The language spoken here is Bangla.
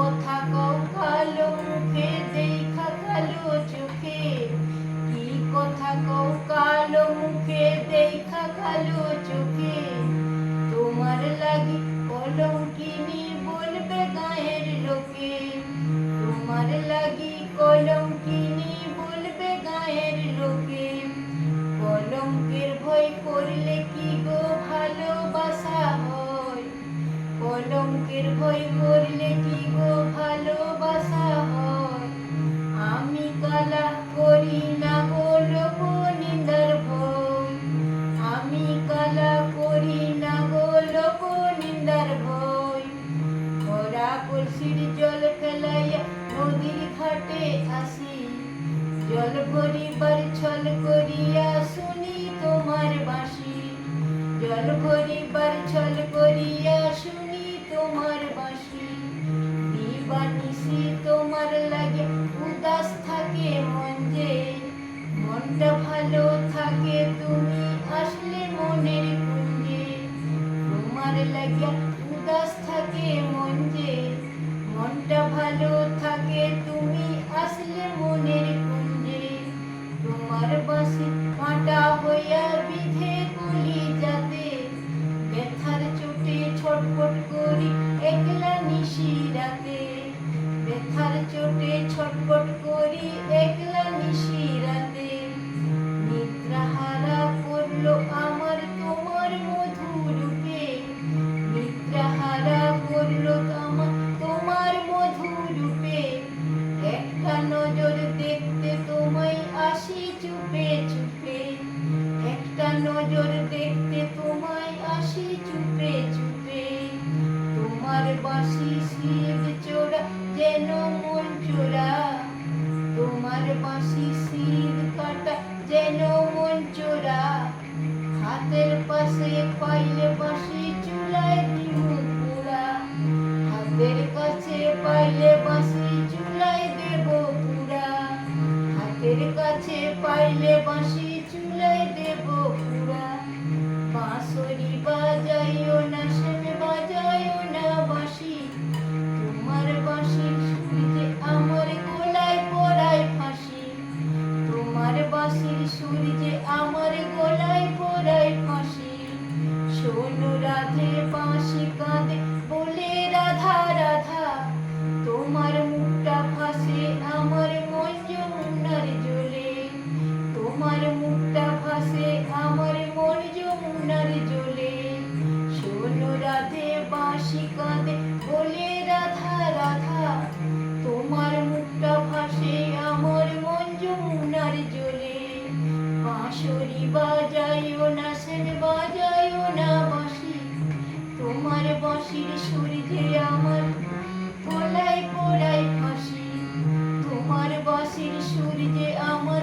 কথা কও কালো মুখে দেখা কালো চোখে। কি কথা কও কালো মুখে দেখা কালো চোখে। তোমার লাগি কলঙ্কিনী বলবে গায়ের লোকে। তোমার লাগি কলঙ্কি ঘাটে আসি জল ভরিবার ছল করিয়া শুনি তোমার বাসি জল ভরিবার ছল নজর দেখতে তোমায় আসি, চুপে চুপে। তোমার বাঁশি শিব চোরা, যেন মন চোরা। তোমার বাঁশি শিব কাটা, যেন মন চোরা। হাতের পাশে পাইলে বাঁশি, চুলায় দিমু পোড়া। হাতের কাছে পাইলে বাঁশি অনুরাধে বাঁশি কাঁদে। বলে, রাধা রাধা, তোমার মুখটা ফাঁসে, আমার মন যমুনার জলে। তোমার মুখটা ফাঁসে, আমার মন যমুনার জলে। শোনো, রাধে বাঁশি কাঁদে। বলে, রাধা রাধা, তোমার হাসির সুরিধে আমার। পলাই পলাই ফাঁসি তোমার বাসির সুরিধে আমার।